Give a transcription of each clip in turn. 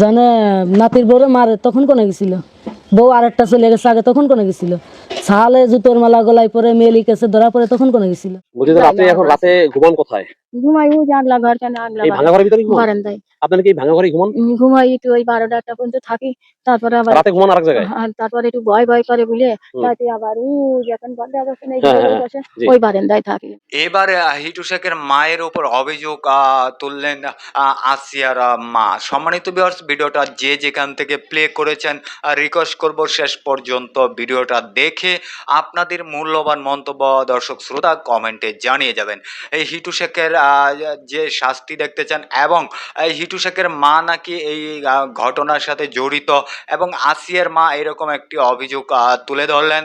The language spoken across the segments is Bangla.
জানে নাতির বউরে মারে তখন কোনে গেছিল? বউ আরেকটা চলে গেছে আগে তখন কোনে গেছিল? ছালে জুতোর মালা গলায় পরে মেলি কেছে ধরা পরে তখন কোনে গেছিল? রাতে এখন রাতে ঘুমান কোথায়? ঘুমাই জানলা ঘর কেন আনলা ভাঙা ঘরের ভিতরে ঘুমান আপনারা কি ভাঙা ঘরে ঘুমান? ঘুমাই একটু ওই বারোটা একটা পর্যন্ত থাকি। তারপরে আবার রাতে ঘুমান আরেক জায়গায়? তারপরে একটু ভয় ভয় করে বলে। তাতে আবার ও যখন বন্ধ অবস্থা নেই হ্যাঁ, হ্যাঁ, বসে ওই বারান্দায় থাকি। এবারে হিটু শেখের মায়ের উপর অভিযোগ তুললেন আসিয়ার মা। সম্মানিত ভিউয়ার্স ভিডিওটা যে যেখান থেকে প্লে করেছেন রিকোয়েস্ট করব শেষ পর্যন্ত ভিডিওটা দেখে আপনাদের মূল্যবান মন্তব্য দর্শক শ্রোতা কমেন্টে জানিয়ে যাবেন। এই হিটু শেখের আহ, যে শাস্তি দেখতে চান এবং এই হিটু শেখের মা নাকি এই ঘটনার সাথে জড়িত এবং আসিয়ার মা এরকম একটি অভিযোগ তুলে ধরলেন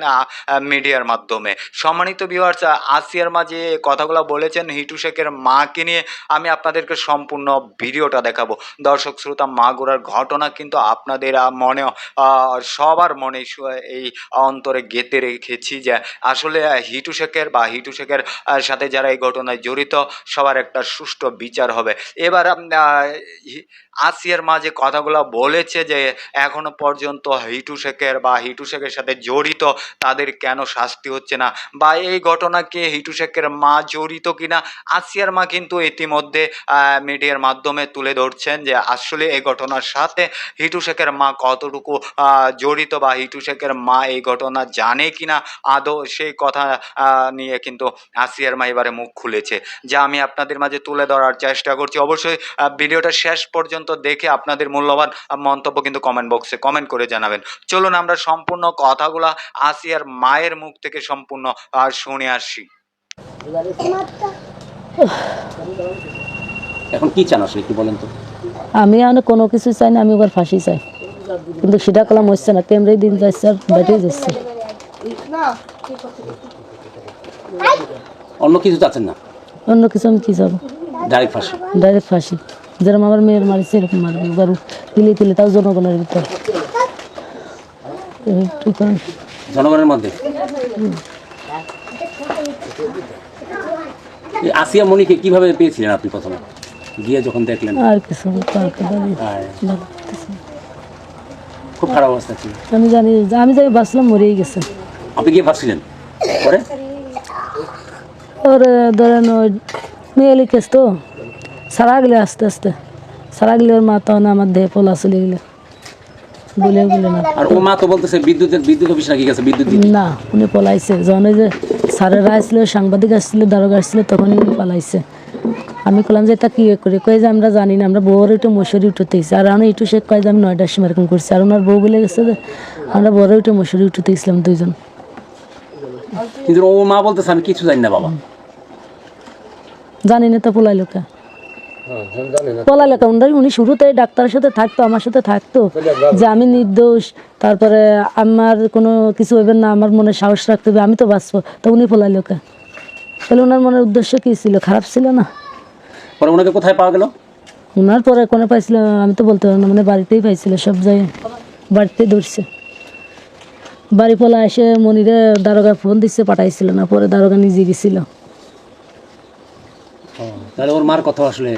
মিডিয়ার মাধ্যমে। সম্মানিত ভিউয়ার্স আসিয়ার মা যে কথাগুলো বলেছেন হিটু শেখের মাকে নিয়ে, আমি আপনাদেরকে সম্পূর্ণ ভিডিওটা দেখাবো। দর্শক শ্রোতা মাগুরার ঘটনা কিন্তু আপনাদের মনে সবার মনে এই অন্তরে গেঁথে রেখেছি যে, আসলে হিটু শেখের বা হিটু শেখের সাথে যারা এই ঘটনায় জড়িত, সবার একটা সুষ্ঠু বিচার হবে। এবার আসিয়ার মা যে কথাগুলো বলেছে যে এখনও পর্যন্ত হিটু শেখের বা হিটু শেখের সাথে জড়িত, তাদের কেন শাস্তি হচ্ছে না? বা এই ঘটনাকে হিটু শেখের মা জড়িত কিনা? আসিয়ার মা কিন্তু ইতিমধ্যে মিডিয়ার মাধ্যমে তুলে ধরছেন যে আসলে এই ঘটনার সাথে হিটু শেখের মা কতটুকু জড়িত বা হিটু শেখের মা এই ঘটনা জানে কিনা? আদৌ সেই কথা নিয়ে কিন্তু আসিয়ার মা এবারে মুখ খুলেছে। যা আমি আপনাদের মাঝে তুলে ধরার চেষ্টা করছি। অবশ্যই ভিডিওটা শেষ পর্যন্ত দেখে আপনাদের মূল্যবান মন্তব্য কিন্তু কমেন্ট বক্সে কমেন্ট করে জানাবেন। চলুন আমরা সম্পূর্ণ কথাগুলা আসিয়ার মায়ের মুখ থেকে সম্পূর্ণ আহ, শুনে আসি। এখন কি চান আসলে একটু বলেন তো। আমি এখন কোনো কিছু চাই না আমি এবার ফাঁসি চাই। কিন্তু সেটা কলাম হচ্ছে না কেমরেই দিন যাচ্ছে আর বেটে যাচ্ছে। অন্য কিছু চাচ্ছেন না? অন্য কিছু আমি কি যাব ডাইরেক্ট ফাঁসি। ডাইরেক্ট ফাঁসি। যেরকম আমার মেয়ের মারিছে এরকম মারবে এবার তিলে তিলে তাও জনগণের ভিতর। জনগণের মধ্যে? আসিয়া মনিকে কীভাবে পেয়েছিলেন আপনি প্রথমে? গিয়ে যখন দেখলেন? আর কিছু। খুব খারাপ অবস্থা ছিল। আমি জানি আমি যাই বাঁচলাম মরেই গেছে। আপনি গিয়ে ভাবছিলেন পরে? ওর ধরেন ওই মেয়েলি কেস তো সারা গেলে আস্তে আস্তে। সারা গেলে ওর মাথা না আমার দেহে পলা চলে গেলে। বলে বলে না। আর ও মা তো বলতেছে বিদ্যুতের বিদ্যুৎ অফিস নাকি গেছে বিদ্যুৎ না উনি পলাইছে। যখন ওই যে স্যারেরা আসছিল সাংবাদিক আসছিল দারোগা আসছিল তখনই উনি পালাইছে। আমি বললাম যে তা কি করে? কয়ে যে আমরা জানি না আমরা বউর একটু মশুরি উঠতেছি। আর আমি একটু সে কয়ে যে আমি নয়টার সময় এরকম করছি। আর ওনার বউ বলে গেছে যে আমরা বড় একটু মশুরি উঠতে গেছিলাম দুইজন। কিন্তু ও মা বলতেছে আমি কিছু জানি না বাবা। জানি না তো পলাইলো কে পলাইলো কে উনি উনি শুরুতে ডাক্তারের সাথে থাকতো আমার সাথে থাকতো। যে আমি নির্দোষ তারপরে আমার কোনো কিছু না আমার মনে সাহস রাখতে হবে আমি তো বাঁচবো। তো উনি তাহলে ওনার মনের উদ্দেশ্য কি ছিল? খারাপ ছিল না? পরে ওনাকে কোথায় পাওয়া গেল? ওনার পরে কোনে পাইছিল আমি তো বলতে পারব না মানে বাড়িতেই পাইছিল সব জায়গায়। বাড়িতে ধরছে। বাড়ি পলা এসে মনিরে দারোগা ফোন দিচ্ছে পাঠাইছিল না পরে দারোগা নিজে গেছিল। তাহলে ওর মার কথা আসলে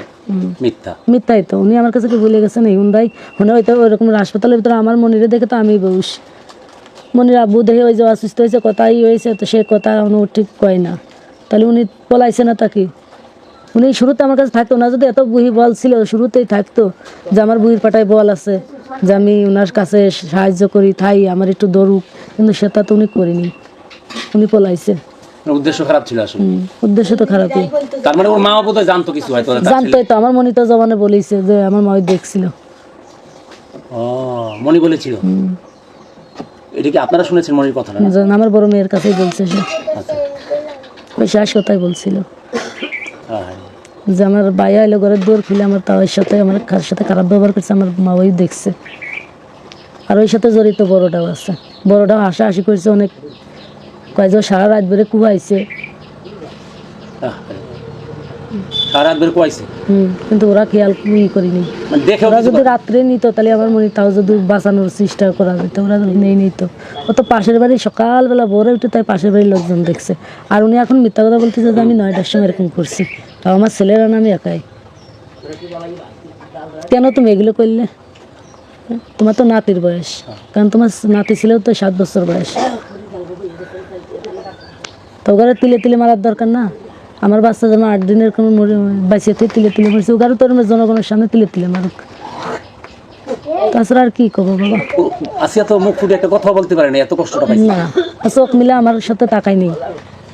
মিথ্যা। মিথ্যাই তো উনি আমার কাছে কি বলে গেছেন? এই মনে হয়তো হাসপাতালের ভিতরে আমার মনিরে দেখে তো আমি বউস। মনির আব্বু দেখে ওই যে অসুস্থ হয়েছে কথাই হয়েছে তো সে কথা উনি ঠিক কয় না। তাহলে উনি পলাইছে না তাকে উনি শুরুতে আমার কাছে থাকতো না যদি এত বুহি বল ছিল শুরুতেই থাকতো যে আমার বুহির পাটায় বল আছে যে আমি ওনার কাছে সাহায্য করি থাই আমার একটু দৌড়ুক কিন্তু সেটা তো উনি করিনি। উনি পলাইছে উদ্দেশ্য খারাপ ছিল আসলে। উদ্দেশ্য তো খারাপই। তার মানে ওর মা বোধহয় জানতো কিছু হয়তো তার তো আমার মনিত জবানে বলেছে যে আমার মা ওই দেখছিল। ও মনি বলেছিল? এটা কি আপনারা শুনেছেন মনির কথাটা না? আমার বড় মেয়ের কাছেই বলছে সে। আচ্ছা। ওই শেষ কথাই বলছিল। যে আমার বাইয়া এলো ঘরের দৌড় খুলে আমার তাওয়ার সাথে আমার কার সাথে খারাপ ব্যবহার করছে আমার মা ওই দেখছে। আর ওই সাথে জড়িত বড়টাও আছে। বড়টাও হাসাহাসি করছে অনেক। কয়েকজন সারা রাত বেড়ে কুয়াইছে। সারা রাত বের কোয়াইছে? হুম কিন্তু ওরা খেয়াল ই করিনি। মানে ওরা যদি রাত্রে নিত তাহলে আমার মনে তাও যদি বাঁচানোর চেষ্টা করা যেত ওরা নেই নিত। ও তো পাশের বাড়ি সকালবেলা ভোরে উঠে তাই পাশের বাড়ির লোকজন দেখছে। আর উনি এখন মিথ্যা কথা বলতেছে যে আমি নয়টার সময় এরকম করছি। তাও আমার ছেলেরা না আমি একাই। কেন তুমি এগুলো করলে? তোমার তো নাতির বয়স। কারণ তোমার নাতি ছিল তো সাত বছর বয়স। তো তিলে তিলে মারার দরকার না। আমার বাচ্চা যেমন আট দিনের কোনো বাঁচিয়ে তিলে তিলে মরেছে। ওখানে তো এরকম জনগণের সামনে তিলে তিলে মারুক। তাছাড়া আর কি করব বাবা? আসিয়া তো মুখ ফুটে একটা কথা বলতে পারে না এত কষ্টটা পাইছে। না চোখ মিলে আমার সাথে তাকায়নি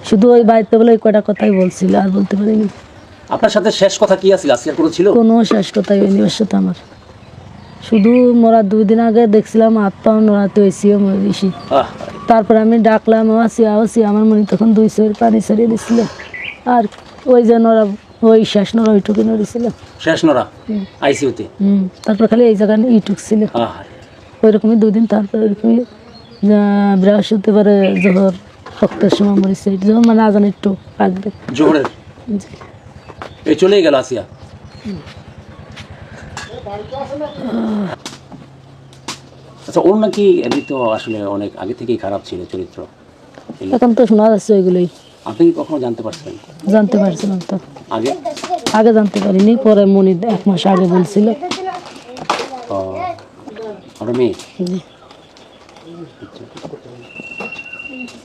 শুধু ওই বাড়িতে বলে ওই কয়টা কথাই বলছিল আর বলতে পারিনি। আপনার সাথে শেষ কথা কি আসিয়ার কোনো ছিল? কোনো শেষ কথাই হয়নি ওর সাথে আমার। শুধু মরার দুই দিন আগে দেখছিলাম হাত পা নড়াতে হয়েছিও মরেছি আহ, তারপরে আমি ডাকলাম আসি আসি আমার মনে তখন দুই শরীর পানি সরিয়ে দিছিল। আর ওই যে নড়া ওই শেষ নড়া ওইটুকু নড়েছিল। শেষ নরা আইসিউতে হুম তারপর খালি এই জায়গায় ইটুক ছিল। আহ। ওই রকমই দুই দিন তারপরে ওইরকমই বৃহস্পতিবারে জোহর রক্তের সময় মরেছে যখন মানে আজান একটু আগবে জোহরের? এই চলেই গেল আসিয়া? আচ্ছা ওর নাকি এমনি তো আসলে অনেক আগে থেকেই খারাপ ছিল চরিত্র। এখন তো শোনা যাচ্ছে ওইগুলোই। আপনি কি কখনো জানতে পারছেন? জানতে পারছিলাম তো। আগে? আগে জানতে পারিনি পরে মনি এক মাস আগে বলছিল। মেয়ে?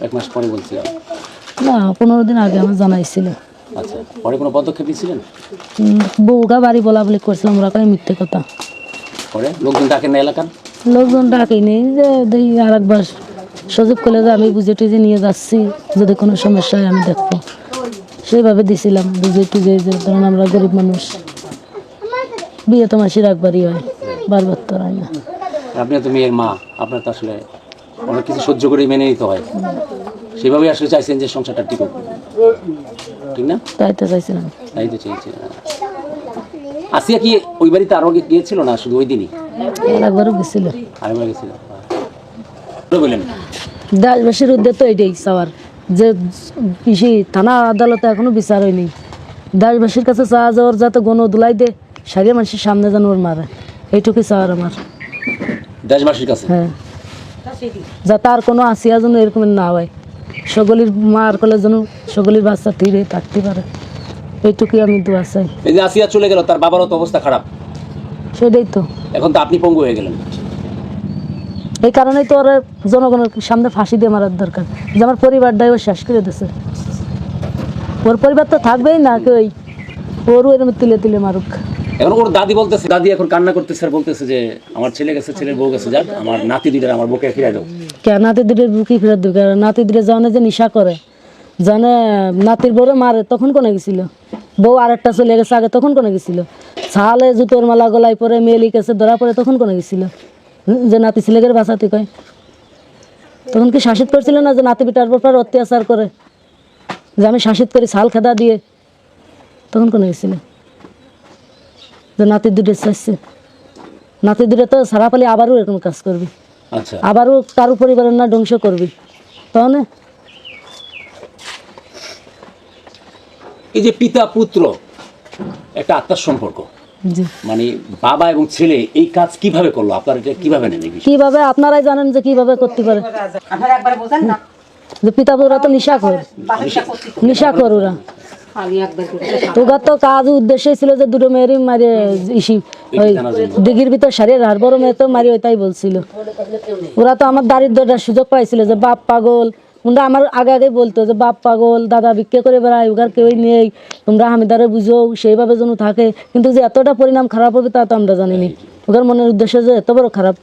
এক মাস পরে বলছিলাম। না পনেরো দিন আগে আমার জানাইছিল আচ্ছা পরে কোনো পদক্ষেপ নিয়েছিলেন? বউকা বাড়ি বলা বলি করছিলাম ওরা কাছে মিথ্যে কথা। পরে? লোকজন ডাকেন না এলাকার? লোকজন ডাকেনি যে দেখি আর একবার সুযোগ করলে যে আমি বুঝে টুঝে নিয়ে যাচ্ছি যদি কোনো সমস্যা হয় আমি দেখব। সেইভাবে দিছিলাম বুঝে টুঝে যে ধরুন আমরা গরিব মানুষ। বিয়ে তো মাসির একবারই হয় বারবার তো হয় না। আপনি তো মেয়ের মা আপনার তো আসলে অনেক কিছু সহ্য করেই মেনে নিতে হয়। সেভাবেই আসলে চাইছেন যে সংসারটা টিকুক। ঠিক না চাইছিলাম। আসিয়া কি ওই বাড়িতে আরও গিয়েছিল না শুধু ওই দিনই? গেছিল। আরেকবার গেছিল? দেশবাসীর উদ্যোগ তো এটাই চাওয়ার যে কৃষি থানা আদালতে এখনও বিচার হয়নি। দেশবাসীর কাছে চাওয়া যাওয়ার যাতে গণ দুলাই দে সারিয়া মানুষের সামনে যেন ওর মারে। এইটুকুই চাওয়ার আমার। দেশবাসীর কাছে? হ্যাঁ। যাতে আর কোনো আসিয়া যেন এরকম না হয়। সকলের মার কলে যেন সকলের বাচ্চা ধীরে থাকতে পারে। এইটুকুই আমি দোয়া চাই। এই যে আসিয়া চলে গেল তার বাবারও তো অবস্থা খারাপ। সেটাই তো। এখন তো আপনি পঙ্গু হয়ে গেলেন। এই কারণেই তো ওরা জনগণের সামনে ফাঁসি দিয়ে মারার দরকার। যে আমার পরিবারটাই ও শেষ করে দিছে। ওর পরিবার তো থাকবেই না কেউই। ওরও এরকম তিলে তিলে মারুক। এখন ওর দাদি বলতেছে দাদি এখন কান্না করতেছে আর বলতেছে যে আমার ছেলে গেছে ছেলের বউ গেছে যাক আমার নাতি দুইটার আমার বুকে ফিরে দাও। কে? নাতি দিদের বুকি ফেরত দেবে নাতি দিলে জানে যে নিশা করে। জানে নাতির বউরে মারে, তখন কোনে গেছিল? বউ আরেকটা চলে গেছে আগে, তখন কোনে গেছিল? ছালে জুতোর মালা গলায় পরে মেলি গেছে ধরা পড়ে, তখন কোনে গেছিল? যে নাতি ছেলেকে বাঁচাতে কয়। তখন কি শাসিত করছিল না যে নাতি বিটার ব্যাপার অত্যাচার করে? যে আমি শাসিত করি, ছাল খেদা দিয়ে। তখন কোনে গেছিল? যে নাতি দুটো চাইছে নাতি দুটো তো সারা পালি আবারও এরকম কাজ করবি। আবারও কারও পরিবারের না ধ্বংস করবি। তাহলে এই যে পিতা পুত্র একটা আত্মার সম্পর্ক। মানে বাবা এবং ছেলে এই কাজ কীভাবে করল? আপনার এটা কীভাবে নেন কীভাবে? আপনারাই জানেন যে কীভাবে করতে পারে। যে পিতা ওরা তো নিশা কর। নিশা। কর ওরা। তোগার তো কাজ উদ্দেশ্য ছিল যে দুটো মেয়েরই মারি ইসি। দিঘির ভিতর সারিয়ে বড় মেয়ে তো মারি ওইটাই বলছিল। ওরা তো আমার দারিদ্রটার সুযোগ পাইছিল যে বাপ পাগল। তোমরা আমার আগে আগে বলতো যে বাপ পাগল দাদা ভিক্ষে করে বেড়ায় কেউই নেই। তোমরা হামিদারে বুঝো সেইভাবে যেন থাকে। কিন্তু যে এতটা পরিণাম খারাপ হবে তা তো আমরা জানিনি। ওদের মনের উদ্দেশ্য যে এত বড় খারাপ।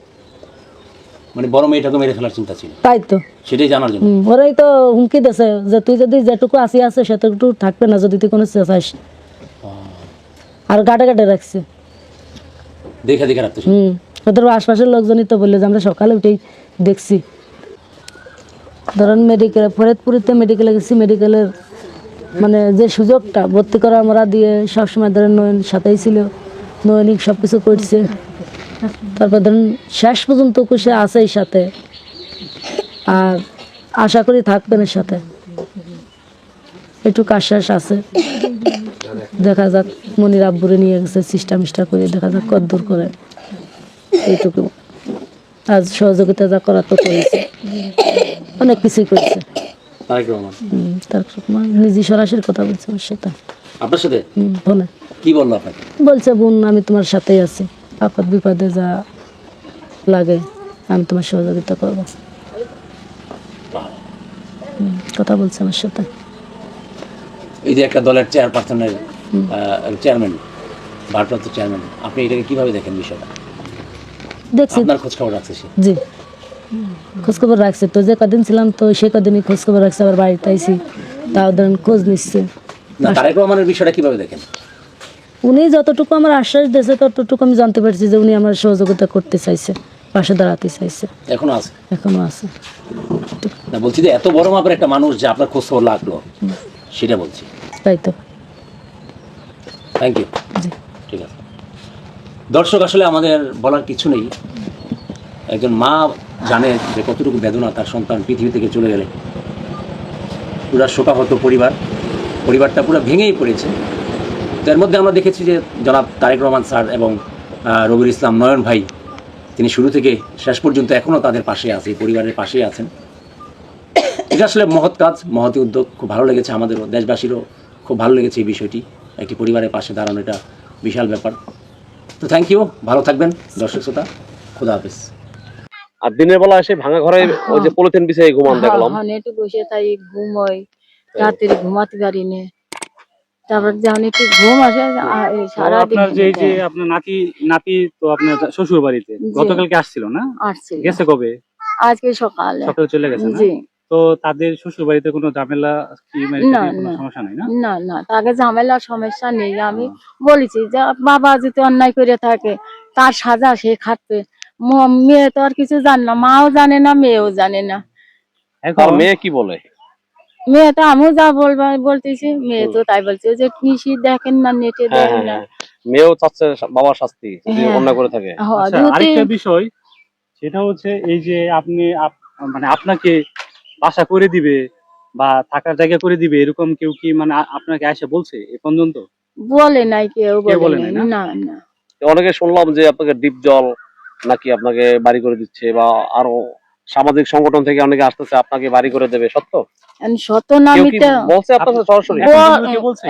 মানে বড় মেয়েটাকে মেরে ফেলার চিন্তা ছিল। তাই তো। সেটাই জানার জন্য। ওরাই তো হুমকি দেছে যে তুই যদি যেটুকু আসি আছে সেটুকু থাকবে না যদি তুই কোনো চেঁচাইস আর গাটে গাটে রাখছে। দেখে দেখে রাখতে হুম ওদের আশপাশের লোকজনই তো বলল যে আমরা সকালে উঠেই দেখছি। ধরেন মেডিকেল ফরিদপুরিতে মেডিকেলে গেছি মেডিকেলের মানে যে সুযোগটা, ভর্তি করা আমরা দিয়ে সবসময় ধরেন নয়ন সাথেই ছিল, নয়নিক সব কিছু করছে। তারপর ধরেন শেষ পর্যন্ত সে আছেই সাথে, আর আশা করি থাকবেন এর সাথে। একটু আশ্বাস আছে। দেখা যাক মনির আব্বুরে নিয়ে গেছে সিস্টা মিষ্টা করে দেখা যাক কদ্দূর করে। এইটুকু। আজ সহযোগিতা যা করার তো করেছে। অনেক কিছুই করেছে। তার নিজে সরাসরি কথা বলছে আমার সাথে। আপনার সাথে? ফোনে কি বলল আপনাকে? বলছে বোন আমি তোমার সাথেই আছি। আপদ বিপদে যা লাগে আমি তোমার সহযোগিতা করব। কথা বলছে আমার সাথে। এই যে একটা দলের চেয়ারপারসনের চেয়ারম্যান ভারপ্রাপ্ত চেয়ারম্যান আপনি এটাকে কীভাবে দেখেন বিষয়টা? দেখছি। আপনার খোঁজ খবর রাখছে সে? জি। খোঁজখবর রাখছে। তো যে কদিন ছিলাম তো সে কদিনই খোঁজখবর রাখছে আবার বাড়িতে আইসি তাও ধরেন খোঁজ নিচ্ছে। না তারেক রহমানের বিষয়টা কীভাবে দেখেন? উনি যতটুকু আমার আশ্বাস দিয়েছে ততটুকু আমি জানতে পারছি যে উনি আমার সহযোগিতা করতে চাইছে পাশে দাঁড়াতে চাইছে। এখনও আছে? এখনও আছে। না বলছি যে এত বড় মাপের একটা মানুষ যে আপনার খোঁজ খবর লাগল সেটা বলছি। তাই তো। থ্যাংক ইউ জি। ঠিক আছে। দর্শক আসলে আমাদের বলার কিছু নেই। একজন মা জানে যে কতটুকু বেদনা তার সন্তান পৃথিবী থেকে চলে গেলে। পুরা শোকাহত পরিবার। পরিবারটা পুরো ভেঙেই পড়েছে। তো এর মধ্যে আমরা দেখেছি যে জনাব তারেক রহমান স্যার এবং রবির ইসলাম নয়ন ভাই তিনি শুরু থেকে শেষ পর্যন্ত এখনও তাদের পাশে আছে পরিবারের পাশেই আছেন। এটা আসলে মহৎ কাজ মহৎ উদ্যোগ। খুব ভালো লেগেছে আমাদেরও দেশবাসীরও খুব ভালো লেগেছে এই বিষয়টি। একটি পরিবারের পাশে দাঁড়ানো এটা বিশাল ব্যাপার। তো থ্যাংক ইউ ভালো থাকবেন দর্শক শ্রোতা খুদা হাফিজ। আর দিনের বেলা এসে ভাঙা ঘরে ওই যে পলিথিন বিছিয়ে ঘুমান দেখলাম। হ্যাঁ একটু বসে তাই ঘুমোই রাত্রে ঘুমাতে পারি না। তারপর যখন একটু ঘুম আসে এই সারাদিন আপনার যে যে আপনার নাতি নাতি তো আপনার শ্বশুর বাড়িতে গতকালকে আসছিল না? আসছিল। গেছে কবে? আজকে সকালে। সকালে চলে গেছে না? জি। তো তাদের শ্বশুর বাড়িতে কোনো ঝামেলা কি মানে না, কোনো না। সমস্যা নাই না? না না তাকে ঝামেলার সমস্যা নেই। আমি বলেছি যে বাবা যদি অন্যায় করে থাকে তার সাজা সে খাটবে। ম- মেয়ে তো আর কিছু জানে না মাও জানে না মেয়েও জানে না। এখন মেয়ে কি বলে? মেয়ে তো আমিও যা বলবা বলতেছি মেয়ে তো তাই বলছে যে কৃষি দেখেন না নেটে হ্যাঁ দেখেন হ্যাঁ না। হ্যাঁ। মেয়েও চাচ্ছে বাবার শাস্তি যদি হ্যাঁ। অন্যায় করে থাকে। হ, আচ্ছা, যদি- আরেকটা বিষয় সেটা হচ্ছে এই যে আপনি আপ- মানে আপনাকে বাসা করে দিবে বা থাকার জায়গা করে দিবে এরকম কেউ কি মানে আপনাকে এসে বলছে এ পর্যন্ত? বলে নাই কেউ বলে নাই, না? না অনেকে শুনলাম যে আপনাকে ডিপ জল নাকি আপনাকে বাড়ি করে দিচ্ছে বা আরও সামাজিক সংগঠন থেকে অনেকে আসতেছে আপনাকে বাড়ি করে দেবে সত্য?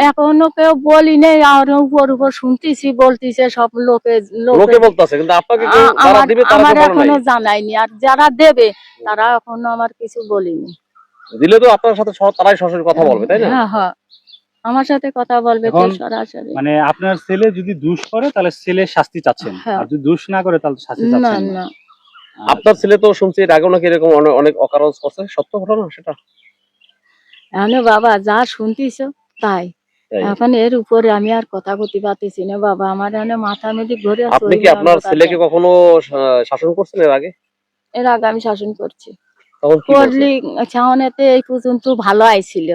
এখন কেউ বলি নেই আর উপর উপর শুনতেছি বলতেছে সব লোকে লোকে লোকে বলতেছে কিন্তু আপনাকে যারা আমার এখনও আর দেবে তারা এখনও আমার কিছু বলিনি। দিলে তো আপনার সাথে তারাই সরাসরি কথা বলবে তাই না? হ্যাঁ হ্যাঁ। আমার সাথে কথা বলবে সরাসরি। মানে আপনার ছেলে যদি দুষ করে তাহলে ছেলে শাস্তি চাচ্ছেন। হ্যাঁ। আর যদি দুষ না করে তাহলে শাস্তি না চাচ্ছেন না। না। আপনার ছেলে তো শুনছি এর আগেও নাকি এরকম অনেক অনেক অকারজ করছে। সত্য ঘটনা সেটা? এখন বাবা যা শুনতিস তাই। এখন এর উপরে আমি আর কথা বলতে পারতেছি না বাবা আমার এখানে মাথা মেদি ঘুরে আপনি কি আপনার ছেলেকে কখনো শাসন করছেন এর আগে? এর আগে আমি শাসন করছি। করলি ছাউনেতে এই পর্যন্ত ভালো আইছিল।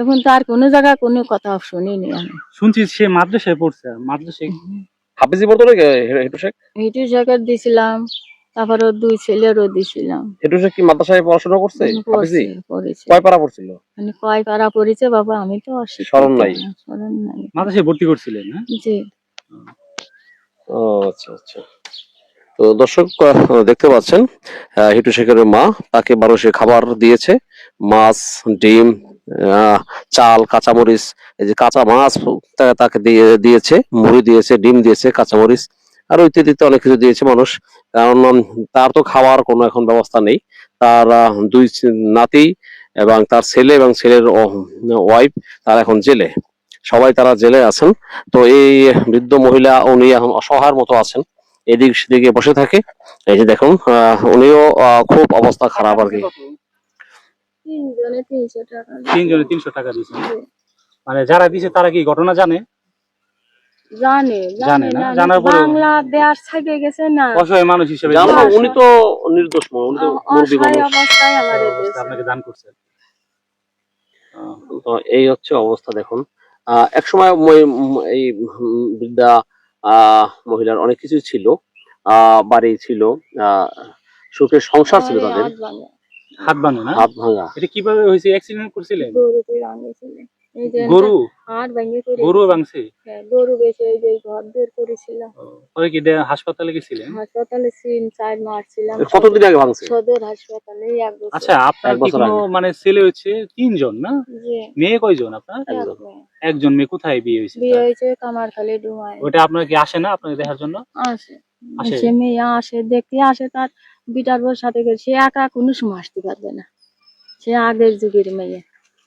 এখন তো আর কোনো জায়গায় কোনো কথা শুনিনি আমি। শুনছি সে মাদ্রাসায় পড়ছে মাদ্রাসায়। হাফিজি পড়তো হেটু শেখ? হিটু শেখের দিছিলাম। তারপর দুই ছেলেরও দিছিলাম। শেখ কি মাদ্রাসায় পড়াশোনা করছে? হুম, হাফিজি? পড়ছে, পড়েছে। কয় পারা পড়ছিল? মানে কয় পারা পড়েছে বাবা আমি তো অশিক্ষিত স্মরণ নাই। না, স্মরণ নাই। মাদ্রাসায় ভর্তি করছিলেন হ্যাঁ? জি। ও আচ্ছা আচ্ছা। তো দর্শক দেখতে পাচ্ছেন হিটু শেখের মা তাকে বারোশে খাবার দিয়েছে। মাছ ডিম আহ, চাল কাঁচামরিচ এই যে কাঁচা মাছ তাকে দিয়ে দিয়েছে মুড়ি দিয়েছে ডিম দিয়েছে কাঁচামরিচ। আর ইত্যাদিতে অনেক কিছু দিয়েছে মানুষ। কারণ তার তো খাওয়ার কোনো এখন ব্যবস্থা নেই। তার দুই নাতি এবং তার ছেলে এবং ছেলের ওয়াইফ তার এখন জেলে। সবাই তারা জেলে আছেন। তো এই বৃদ্ধ মহিলা উনি এখন অসহায়ের মতো আছেন। এদিক সেদিকে বসে থাকে। এই যে দেখুন আহ, উনিও আহ, খুব অবস্থা খারাপ আর কি। তিনজনে তিনশো টাকা তিনজনে তিনশো টাকা দিয়েছেন মানে যারা দিছে তারা কি ঘটনা জানে? জানে জানে জানে না? না জানার পরেও- বাংলা দেশ থেকে গেছে না। অসহায় মানুষ হিসেবে জানো, উনি তো নির্দোষ উনি তো অ- মুরব্বী অসহায় মানুষ। অবস্থায় আমার আপনাকে দান করছে। তো এই হচ্ছে অবস্থা দেখুন। মই- উম, এই বৃদ্ধা মহিলার অনেক কিছু ছিল। আহ, বাড়ি ছিল আহ, সুখের সংসার ছিল তাদের। হাত না? হাত ভাঙা। এটা কীভাবে হয়েছে? অ্যাক্সিডেন্ট করছিলেন? গরু? ভেঙে করে গরু ভাঙছে? হ্যাঁ, গরু বেঁচে এই যে ঘর বের করেছিল পরে কি হাসপাতালে গেছিলেন? হাসপাতালে সিন চার মারছিলাম। কতদিন আগে ভাঙছে? সদর হাসপাতালে এক বছর। আচ্ছা আপনার কি কোনো মানে ছেলে হচ্ছে তিনজন না? মেয়ে কয়জন আপনার? একজন। মেয়ে। কোথায় বিয়ে হয়েছে? বিয়ে হয়েছে কামারখালি ডুমায়। ওটা আপনার কি আসে না আপনাকে দেখার জন্য? আসে। আসে? মেয়ে আসে দেখতে আসে তার বিটার সাথে সে একা কোনো সময় আসতে পারবে না। সে আগের যুগের মেয়ে।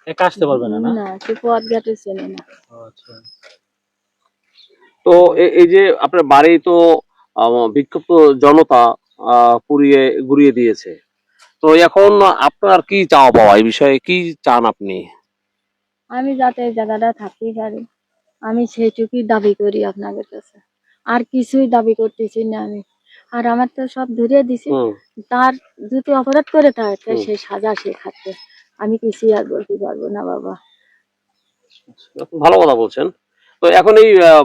একা আসতে পারবে না না? না সে পথ ঘাটে চেনে না। আচ্ছা। তো এই যে আপনার বাড়ি তো বিক্ষুব্ধ জনতা পুড়িয়ে গুড়িয়ে দিয়েছে। তো এখন আপনার কি চাওয়া পাওয়া? এই বিষয়ে কি চান আপনি? আমি যাতে এই জায়গাটা থাকতেই পারি। আমি সেইটুকুই দাবি করি আপনাদের কাছে। আর কিছুই দাবি করতেছি না আমি। আর আমার তো সব ধরিয়ে দিছি। তার যদি অপরাধ করে থাকে সে সাজা সে খাচ্ছে আমি কিছুই আর বলতে পারব না বাবা। ভালো কথা বলছেন। তো এখন এই আহ,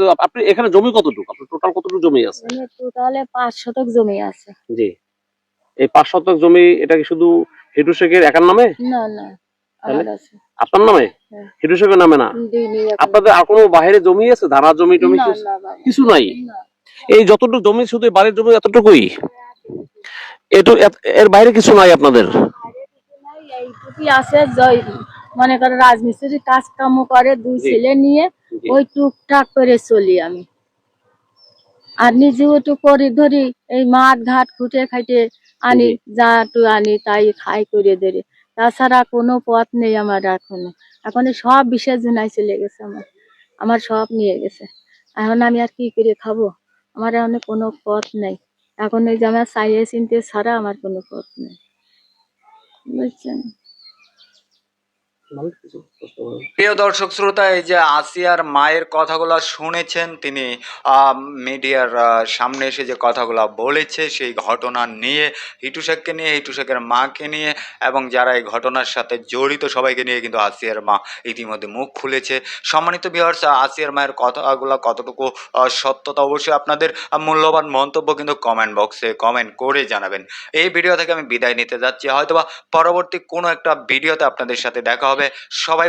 তো আপনি এখানে জমি কতটুকু? আপনার টোটাল কতটুকু জমি আছে? টোটালে পাঁচ শতক জমি আছে। জি। এই পাঁচ শতক জমি এটা কি শুধু হিটু শেখের একার নামে? না না আপনার নামে? হ্যাঁ। হিটু শেখের নামে না? আপনাদের আর কোনো বাইরে জমি আছে? ধারা জমি টমি কিছু? নাই? এই যতটুকু জমি শুধু বাড়ির জমি এতটুকুই? এটু এর বাইরে কিছু নাই আপনাদের? এইটুকুই আছে মনে করো রাজমিস্ত্রির কাজ কাম করে দুই ছেলে নিয়ে ওই টুকটাক করে চলি আমি। আর নিজেও একটু করি ধরি এই মাঠ ঘাট খুঁটে খাইটে আনি। যা একটু আনি তাই খাই করে ধরে। তাছাড়া কোনো পথ নেই আমার এখনও। এখন সব বিশেষ জনাই চলে গেছে আমার। আমার সব নিয়ে গেছে। এখন আমি আর কি করে খাব? আমার এখন কোনো পথ নেই। এখন এই যে আমার চাইয়ে চিনতে ছাড়া আমার কোনো পথ নেই। বুঝছেন প্রিয় দর্শক শ্রোতা, এই যে আসিয়ার মায়ের কথাগুলো শুনেছেন তিনি মিডিয়ার সামনে এসে যে কথাগুলো বলেছে সেই ঘটনা নিয়ে, হিটু শেখকে নিয়ে, হিটু শেখের মাকে নিয়ে এবং যারা এই ঘটনার সাথে জড়িত সবাইকে নিয়ে কিন্তু আসিয়ার মা ইতিমধ্যে মুখ খুলেছে। সম্মানিত বিহার আসিয়ার মায়ের কথাগুলো কতটুকু সত্যতা অবশ্যই আপনাদের মূল্যবান মন্তব্য কিন্তু কমেন্ট বক্সে কমেন্ট করে জানাবেন। এই ভিডিও থেকে আমি বিদায় নিতে যাচ্ছি। হয়তোবা পরবর্তী কোনো একটা ভিডিওতে আপনাদের সাথে দেখা হবে। সবাই